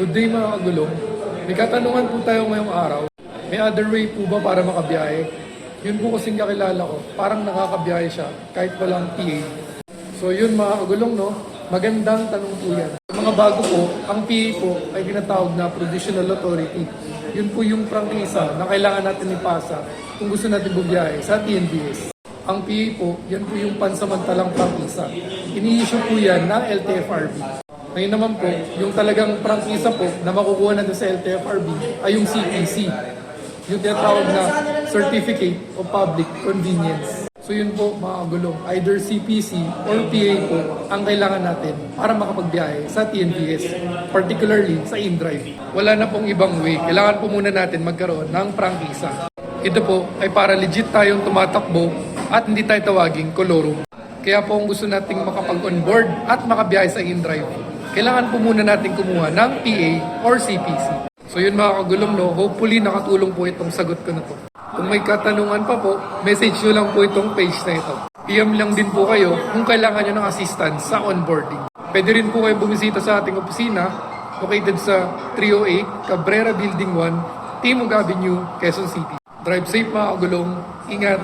Good day mga kagulong. May katanungan po tayo ngayong araw. May other way po ba para makabiyahe? Yun po kasing kakilala ko, parang nakakabiyahe siya kahit walang PA. So yun mga kagulong no, magandang tanong po yan. Mga bago po, ang PA po ay tinatawag na Provisional Authority. Yun po yung prangkisa na kailangan natin ipasa kung gusto natin bumiyahe sa TNBS. Ang PA po, yan po yung pansamantalang prangkisa. Ini-issue po yan ng LTFRB. Ngayon naman po, yung talagang prangkisa po na makukuha natin sa LTFRB ay yung CPC. Yung tinatawag na Certificate of Public Convenience. So yun po mga gulong, either CPC or PA po ang kailangan natin para makapagbiyahe sa TNVS, particularly sa InDrive. Wala na pong ibang way, kailangan po muna natin magkaroon ng prangkisa. Ito po ay para legit tayong tumatakbo at hindi tayo tawaging kolorum. Kaya po kung gusto nating makapag-onboard at makabiyahe sa InDrive, kailangan po muna natin kumuha ng PA or CPC. So yun mga kagulong no, hopefully nakatulong po itong sagot ko na to. Kung may katanungan pa po, message nyo lang po itong page na ito. PM lang din po kayo kung kailangan nyo ng assistance sa onboarding. Pwede rin po kayo bumisita sa ating opisina located sa 308 Cabrera Building 1, Timog Avenue, Quezon City. Drive safe mga kagulong. Ingat!